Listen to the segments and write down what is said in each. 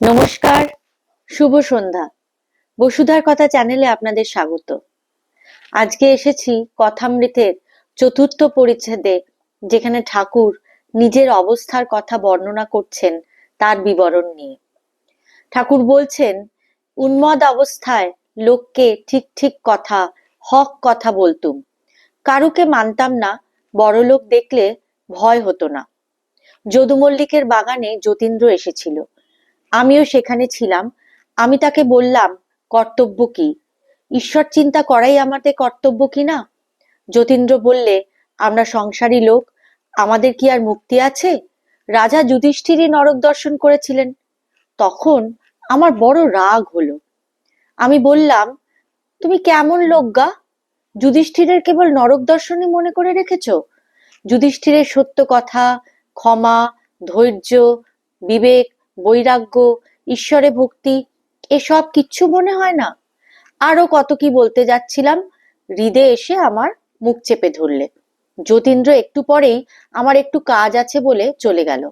নমস্কার, শুভ সন্ধ্যা। বসুধার কথা চ্যানেলে আপনাদের স্বাগত। আজকে এসেছি কথামৃতের চতুর্থ পরিচ্ছেদে, যেখানে ঠাকুর নিজের অবস্থার কথা বর্ণনা করছেন তার বিবরণ নিয়ে। ঠাকুর বলছেন, উন্মদ অবস্থায় লোককে ঠিক ঠিক কথা, হক কথা বলতুম। কারুকে মানতাম না, বড়লোক দেখলে ভয় হতো না। যদু মল্লিকের বাগানে যতীন্দ্র এসেছিল। আমিও সেখানে ছিলাম। আমি তাকে বললাম, কর্তব্য কি? ঈশ্বর চিন্তা করাই আমাদের কর্তব্য কি না? যতীন্দ্র বললে, আমরা সংসারী লোক, আমাদের কি আর মুক্তি আছে? রাজা যুধিষ্ঠিরই নরক দর্শন করেছিলেন। তখন আমার বড় রাগ হলো। আমি বললাম, তুমি কেমন লোক গা? যুধিষ্ঠিরের কেবল নরক দর্শনই মনে করে রেখেছো? যুধিষ্ঠিরের সত্য কথা, ক্ষমা, ধৈর্য, বিবেক বৈরাগ্য, ঈশ্বরে ভক্তি, এসব কিচ্ছু মনে হয় না। আরও কত কি বলতে যাচ্ছিলাম, হৃদে এসে আমার মুখ চেপে ধরলে। যতীন্দ্র একটু পরেই আমার একটু কাজ আছে বলে চলে গেল।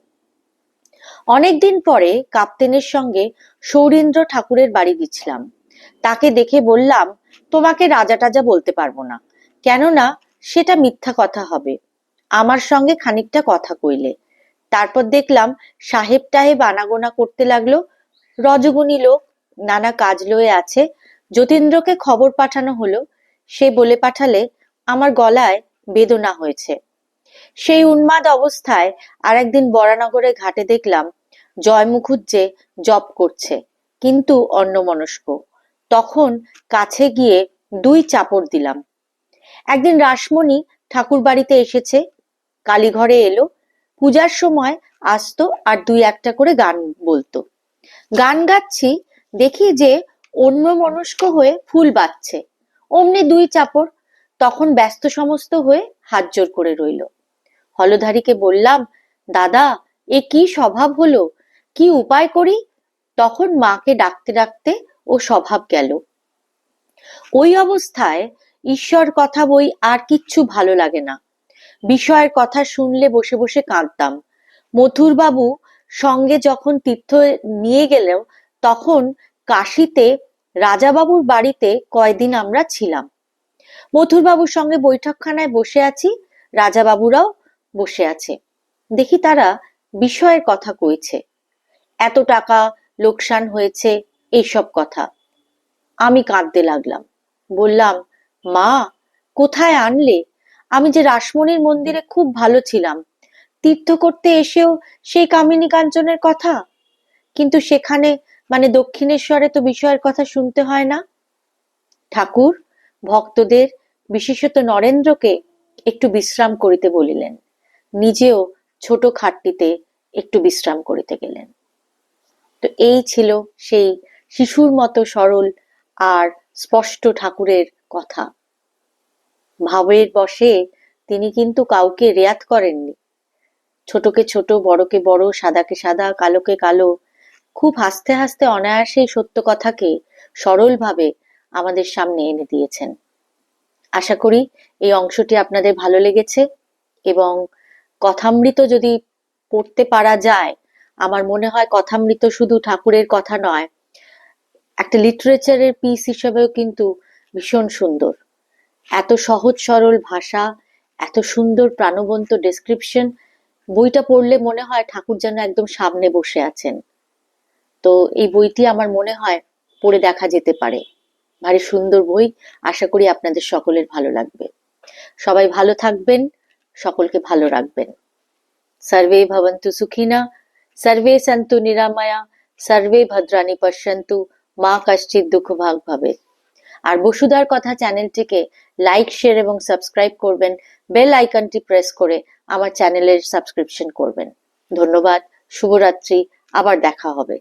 অনেকদিন পরে কাপ্তেনের সঙ্গে সৌরীন্দ্র ঠাকুরের বাড়ি গেছিলাম তাকে দেখে বললাম, তোমাকে রাজা টাজা বলতে পারব না। কেননা সেটা মিথ্যা কথা হবে। আমার সঙ্গে খানিকটা কথা কইলে। তারপর দেখলাম সাহেব টাহেব আনাগোনা করতে লাগল। রজগুনি লোক নানা কাজ লয়ে আছে। যতীন্দ্রকে খবর পাঠানো হলো। সে বলে পাঠালে, আমার গলায় বেদনা হয়েছে। সেই উন্মাদ অবস্থায় আর একদিন বরানগরে ঘাটে দেখলাম জয় মুখুজ্জে জপ করছে, কিন্তু অন্যমনস্ক। তখন কাছে গিয়ে দুই চাপড় দিলাম। একদিন রাসমণি ঠাকুর বাড়িতে এসেছে, কালীঘরে এলো পূজার সময় আসতো আর দুই একটা করে গান বলতো। গান গাচ্ছি দেখি যে অন্য মনস্ক হয়ে ফুল বাচ্ছে অমনি দুই চাপড়, তখন ব্যস্ত সমস্ত হয়ে হাত জোর করে রইল। হলধারীকে বললাম, দাদা, এ কি স্বভাব হলো? কি উপায় করি? তখন মাকে ডাকতে ডাকতে ও স্বভাব গেল। ওই অবস্থায় ঈশ্বর কথা বই আর কিচ্ছু ভালো লাগে না। বিষয়ের কথা শুনলে বসে বসে কাঁদতাম। মথুর বাবু সঙ্গে যখন তীর্থ নিয়ে গেলেও তখন কাশিতে রাজাবাবুর বাড়িতে কয়দিন আমরা ছিলাম। মথুর বাবুর সঙ্গে বৈঠকখানায় বসে আছি, রাজাবাবুরাও বসে আছে। দেখি তারা বিষয়ের কথা কইছে। এত টাকা লোকসান হয়েছে, এইসব কথা। আমি কাঁদতে লাগলাম। বললাম, মা, কোথায় আনলে? আমি যে রাসমণির মন্দিরে খুব ভালো ছিলাম, তীর্থ করতে এসেও সেই কামিনী কাঞ্চনের কথা? কিন্তু সেখানে মানে দক্ষিণেশ্বরে তো বিষয়ের কথা শুনতে হয় না? ঠাকুর, ভক্তদের, বিশেষত নরেন্দ্রকে একটু বিশ্রাম করিতে বলিলেন। নিজেও ছোট খাটটিতে একটু বিশ্রাম করিতে গেলেন। তো এই ছিল সেই শিশুর মতো সরল আর স্পষ্ট ঠাকুরের কথা। ভাবের বসে তিনি কিন্তু কাউকে রেয়াত করেননি। ছোটকে ছোট, বড়কে বড়, সাদাকে সাদা, কালোকে কালো, খুব হাসতে হাসতে অনায়াসেই সত্য কথাকে সরলভাবে আমাদের সামনে এনে দিয়েছেন। আশা করি এই অংশটি আপনাদের ভালো লেগেছে এবং কথামৃত যদি পড়তে পারা যায়, আমার মনে হয় কথামৃত শুধু ঠাকুরের কথা নয়, একটা লিটারেচারের পিস হিসেবেও কিন্তু ভীষণ সুন্দর। এত সহজ সরল ভাষা, এত সুন্দর প্রাণবন্ত ডেসক্রিপশন বইটা পড়লে মনে হয় ঠাকুর যেন একদম সামনে বসে আছেন। তো এই বইটি আমার মনে হয় পড়ে দেখা যেতে পারে। ভারী সুন্দর বই, আশা করি আপনাদের সকলের ভালো লাগবে। সবাই ভালো থাকবেন, সকলকে ভালো রাখবেন। সর্বে ভবন্তু সুখিনা, সর্বে সন্তু নিরাময়া, সর্বে ভদ্রাণী পশ্যন্তু, মা কশ্চিৎ দুঃখ ভাগ ভাবে আর বসুধার কথা চ্যানেলটিকে লাইক শেয়ার এবং সাবস্ক্রাইব করবেন। বেল আইকনটি প্রেস করে আমার চ্যানেলের সাবস্ক্রিপশন করবেন। ধন্যবাদ, শুভরাত্রি, আবার দেখা হবে।